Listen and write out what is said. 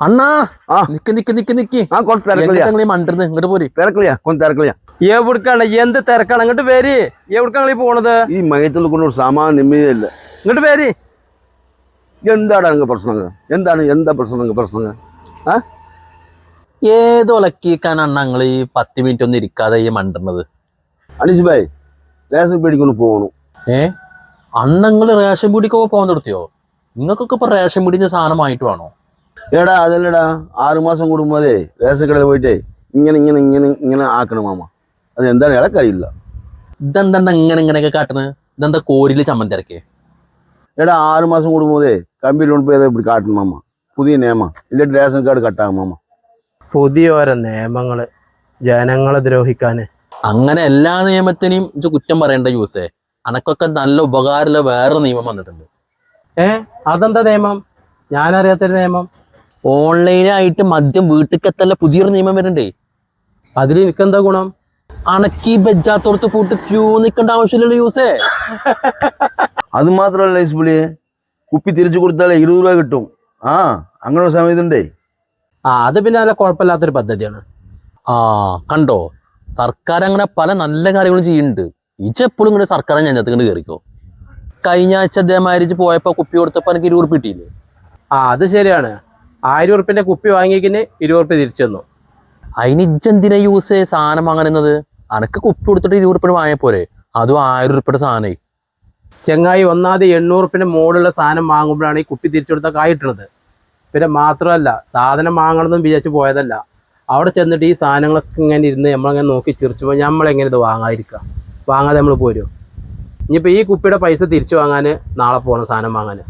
അണ്ണാ. നിക്ക് നിക്ക് നിക്ക് നിക്ക്. ആ കുറച്ച് ഇങ്ങോട്ട് പോര്. എവിടുക്കാണ് എന്ത് തിരക്കാണ്? എവിടുക്കാണ് ഈ പോണത്? ഈ മയത്തിൽ കൊണ്ട് ഒരു സമാ നിമ്മതിയില്ല. ഇങ്ങോട്ട് എന്താണ് അങ്ങ് പ്രശ്നങ്ങൾ എന്താണ് എന്താ പ്രശ്നങ്ങൾ പ്രശ്നങ്ങൾ ആ? ഏത് ഒലക്കിക്കാൻ അണ്ണ നിങ്ങൾ ഈ പത്ത് മിനിറ്റ് ഒന്നും ഇരിക്കാതെ ഈ മണ്ടണത് അനീഷ് ഭായ് റേഷൻ പേടിക്കൊണ്ട് പോകണു ഏ? അണ്ണങ്ങൾ റേഷൻ പീടിക്കൊക്കെ പോകാൻ നിർത്തിയോ? നിങ്ങൾക്കൊക്കെ ഇപ്പൊ റേഷൻ പീടിഞ്ഞ സാധനം വാങ്ങിട്ട് വേണോ? എടാ അതല്ലടാ. ആറുമാസം കൂടുമ്പോഴേ റേഷൻ കടയിൽ പോയിട്ട് ഇങ്ങനെ ഇങ്ങനെ ഇങ്ങനെ ഇങ്ങനെ ആക്കണ മാമ. അത് എന്താണ് ഇളക്കറിയില്ല ഇതെന്താണ്ട ഇങ്ങനെ ഇങ്ങനെയൊക്കെ കാട്ടുന്നത് ഇതെന്താ കോരിൽ കോരിൽ ചമ്മന്തിരക്കേ ഏടാ ആറുമാസം കൂടുമ്പോഴേ കമ്പ്യൂട്ടർ കൊണ്ട് പോയത് ഇപ്പം കാട്ടണം മാമ. പുതിയ നിയമം. ഇല്ല റേഷൻ കാർഡ് കട്ടാകും മാമ. പുതിയ ഓരോ നിയമങ്ങൾ ജനങ്ങളെ ദ്രോഹിക്കാൻ അങ്ങനെ എല്ലാ നിയമത്തിനെയും ഇത് കുറ്റം പറയേണ്ട യൂസേ അനക്കൊക്കെ നല്ല ഉപകാരമുള്ള വേറെ നിയമം വന്നിട്ടുണ്ട്. ഏ? അതെന്താ നിയമം? ഞാനറിയാത്തൊരു നിയമം. ഓൺലൈനായിട്ട് മദ്യം വീട്ടിലേക്ക് എത്തല്ല പുതിയൊരു നിയമം വരുന്നുണ്ടേ. അതിൽ എനിക്കെന്താ ഗുണം? അണക്കി ബെജാത്തോർത്ത് കൂട്ട് ക്യൂ നിൽക്കേണ്ട ആവശ്യമില്ലല്ലോ യൂസേ. അത് മാത്രമല്ല ഇസ്ബുളിയെ കുപ്പി തിരിച്ചു കൊടുത്താലേ ഇരുപത് രൂപ കിട്ടും. ആ അങ്ങനെ ഒരു സമയത്തുണ്ടേ ആ അത് പിന്നെ നല്ല കുഴപ്പമില്ലാത്തൊരു പദ്ധതിയാണ്. ആ കണ്ടോ? സർക്കാർ അങ്ങനെ പല നല്ല കാര്യങ്ങളും ചെയ്യുന്നുണ്ട്. ഇജെപ്പോഴും ഇങ്ങനെ സർക്കാർ ഞാൻ കണ്ട് കയറിക്കോ. കഴിഞ്ഞ ആഴ്ച അതേമാതിരി പോയപ്പോ കുപ്പി കൊടുത്തപ്പോ എനിക്ക് ഇരുപത് കിട്ടിയില്ലേ? ആ അത് ശരിയാണ്. ആയിരം ഉറുപ്പ്യന്റെ കുപ്പി വാങ്ങിക്കിന് ഇരുപത് ഉറുപ്പ്യ തിരിച്ചു തന്നു. അതിന് ഇജെന്തിനാ യൂസ് സാധനം വാങ്ങുന്നത് അനക്ക് കുപ്പി കൊടുത്തിട്ട് ഇരുപത് ഉറുപ്പ്യ വാങ്ങിയ പോരെ? അതും ആയിരം ഉറുപ്പിയുടെ സാധനമായി ചെങ്ങായി ഒന്നാമത് എണ്ണൂറുപ്പിന്റെ മുകളിലുള്ള സാധനം വാങ്ങുമ്പോഴാണ് ഈ കുപ്പി തിരിച്ചു കൊടുത്ത കായിട്ടുള്ളത് പിന്നെ മാത്രമല്ല സാധനം വാങ്ങണമെന്നും വിചാരിച്ച് പോയതല്ല. അവിടെ ചെന്നിട്ട് ഈ സാധനങ്ങളൊക്കെ ഇങ്ങനെ ഇരുന്ന് നമ്മളങ്ങനെ നോക്കി ചിരിച്ചുമ്പോൾ നമ്മളെങ്ങനെ ഇത് വാങ്ങാതിരിക്കുക വാങ്ങാതെ നമ്മൾ പോരും. ഇനിയിപ്പോൾ ഈ കുപ്പിയുടെ പൈസ തിരിച്ചു വാങ്ങാൻ നാളെ പോകണം സാധനം വാങ്ങാൻ